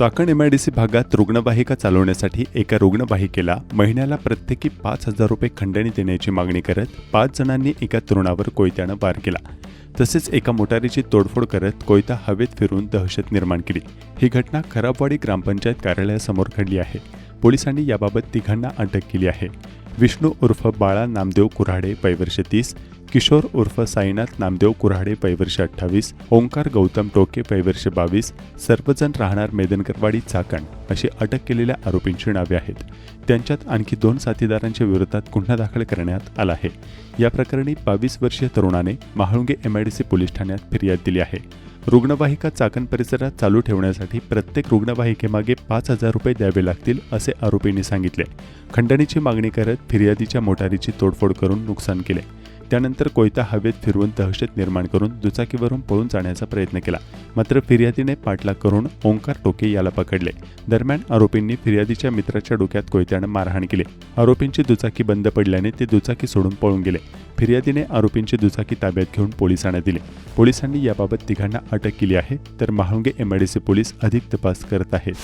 Chakan MIDC भागात रुग्णवाहिका चालवण्यासाठी एका रुग्णवाहिकेला महिन्याला प्रत्येकी पाच हजार रुपये खंडणी देण्याची मागणी करत पाच जणांनी एका तरुणावर कोयत्यानं वार केला. तसेच एका मोटारीची तोडफोड करत कोयता हवेत फिरून दहशत निर्माण केली. ही घटना खराबवाडी ग्रामपंचायत कार्यालयासमोर घडली आहे. पोलिसांनी याबाबत तिघांना अटक केली आहे. विष्णू उर्फ बाळा नामदेव कुऱ्हाडे पैवर्ष तीस किशोर उर्फ साईनाथ नामदेव कुऱ्हाडे पैवर्षे अठ्ठावीस ओंकार गौतम टोके पैवर्ष बावीस सर्वजण राहणार मेदनकरवाडी चाकण अशी अटक केलेल्या आरोपींची नावे आहेत. त्यांच्यात आणखी दोन साथीदारांच्या विरोधात गुन्हा दाखल करण्यात आला आहे. या प्रकरणी बावीस वर्षीय तरुणाने महाळुंगे एमआयडीसी पोलीस ठाण्यात फिर्याद दिली आहे. रुग्णवाहिका चाकण परिसरात चालू ठेवण्यासाठी प्रत्येक रुग्णवाहिकेमागे पाच हजार रुपये द्यावे लागतील असे आरोपींनी सांगितले. खंडणीची मागणी करत फिर्यादीच्या मोटारीची तोडफोड करून नुकसान केले. त्यानंतर कोयता हवेत फिरवून दहशत निर्माण करून दुचाकीवरून पळून जाण्याचा प्रयत्न केला. मात्र फिर्यादीने पाठलाग करून ओंकार टोके याला पकडले. दरम्यान आरोपींनी फिर्यादीच्या मित्राच्या डोक्यात कोयत्यानं मारहाण केली. आरोपींची दुचाकी बंद पडल्याने ते दुचाकी सोडून पळून गेले. फिर्यादीने आरोपींची दुचाकी ताब्यात घेऊन पोलिसांना दिली. पोलिसांनी याबाबत तिघांना अटक केली आहे तर महाळुंगे एमआयडीसी पोलीस अधिक तपास करत आहेत.